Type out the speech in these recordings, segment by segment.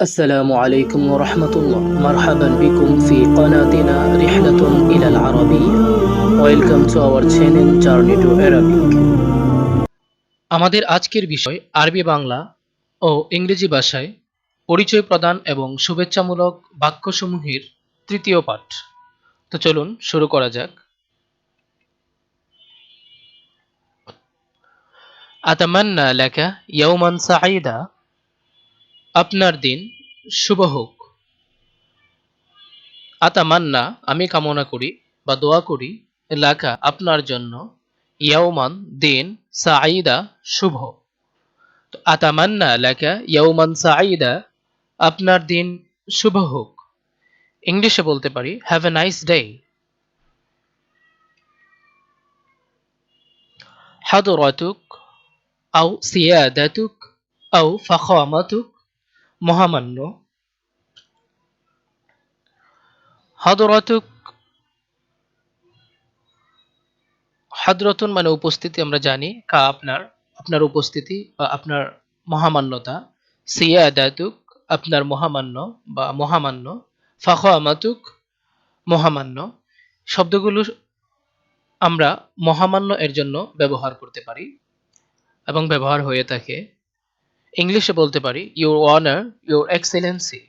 السلام عليكم ورحمة الله مرحبا بكم في قناتنا رحلة إلى العربية Welcome to our channel Journey to Arabic আমাদের আজকের বিষয় আরবি বাংলা ও ইংরেজি ভাষায় পরিচয় প্রদান এবং শুভেচ্ছামূলক বাক্যসমূহের তৃতীয় পাঠ তো চলুন শুরু করা যাক আতামান্না লেখা ইয়ৌমান সাঈদা আপনার দিন শুভ হোক। আতা মান্না, আমি কামনা করি বা দোয়া করি, এলাকা আপনার জন্য ইয়াওমান দিন সাঈদা শুভ। তো আতামান্না এলাকা ইয়াওমান সাঈদা আপনার দিন শুভ হোক। ইংলিশে বলতে পারি হ্যাভ এ নাইস ডে হাদুরাতুক আও সিয়াদাতুক আও ফাখামাতুক মহামান্য। হদরতুক হদরতুন মানে উপস্থিতি আমরা জানি, কা আপনার আপনার উপস্থিতি বা আপনার মহামান্যতা। সিয়াদাতুক আপনার মহামান্য বা মহামান্য। ফাখামাতুক মহামান্য। শব্দগুলো আমরা মহামান্য এর জন্য ব্যবহার করতে পারি এবং ব্যবহার হয়ে থাকে। ইংলিশে বলতে পারি ইউর অনার ইউর এক্সেলেন্সি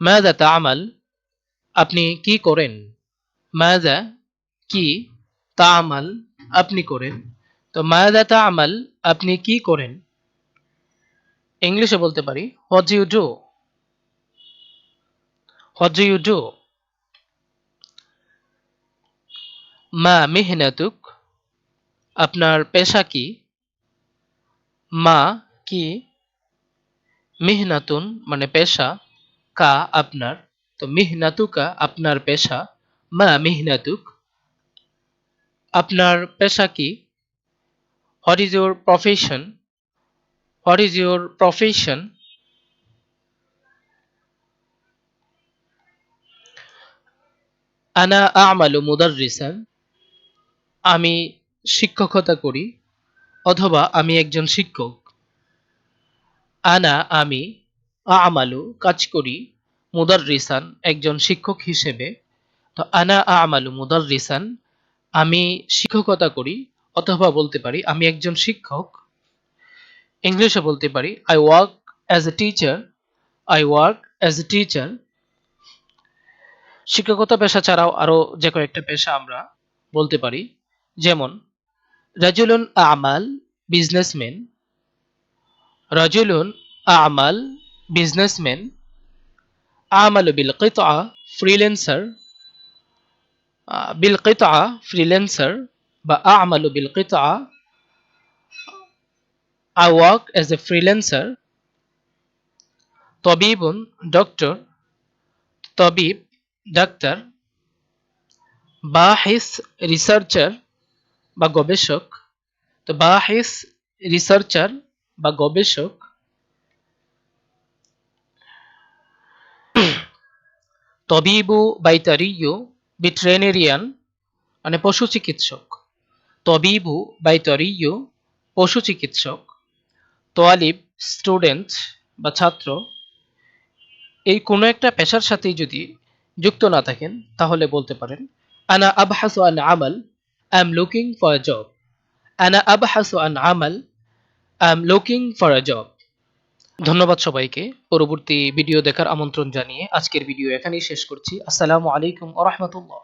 মাদা তামাল আপনি কি করেন? মাদা কি তামাল আপনি করেন? তো মাদা তামাল আপনি কি করেন? ইংলিশে বলতে পারি what you do what you do মা মেহনাতুক, আপনার পেশা কি? মা কি? মেহনাতুন মানে পেশা, কা আপনার, তো মিহনাতুকা আপনার পেশা, মা মেহনাতুক। আপনার পেশা কি? What is your profession what is your profession আনা আমালু মুদাররিসান। আমি শিক্ষকতা করি অথবা আমি একজন শিক্ষক। আনা, আমি আমালু, কাজ করি মুদার রিসান একজন শিক্ষক হিসেবে। তো আনা আমালু মুদার রিসান আমি শিক্ষকতা করি অথবা বলতে পারি আমি একজন শিক্ষক। ইংলিশে বলতে পারি I work as a teacher I work as a teacher শিক্ষকতা পেশা ছাড়াও আরও যে কয়েকটা পেশা আমরা বলতে পারি যেমন, রাজুলুন আমাল বিজনেসম্যান, রাজুলুন আমাল বিজনেসম্যান, আমাল বিল কিতা ফ্রিল্যান্সার বিল কিতা ফ্রিল্যান্সার বা আমালু বিল কিতা I work as a freelancer তবিবুন ডক্টর, তবিব ডাক্তার, বাহিস রিসার্চার বা গবেষক, তো বাহিস রিসার্চার বা গবেষক, তবিবু বাইতারিয়ু বিট্রেনেরিয়ান মানে পশু চিকিৎসক। তবিবু বাইতারিয়ু পশু চিকিৎসক। তোয়ালিব স্টুডেন্ট বা ছাত্র। এই কোনো একটা পেশার সাথেই যদি যুক্ত না থাকেন, তাহলে বলতে পারেন, আনা আবহাসু আন আমাল I looking for a job. Job أبحث عن عمل. I'm looking for a job. ধন্যবাদ সবাইকে পরবর্তী ভিডিও দেখার আমন্ত্রণ জানিয়ে আজকের ভিডিও এখানেই শেষ করছি আসসালামু আলাইকুম ওয়া রাহমাতুল্লাহ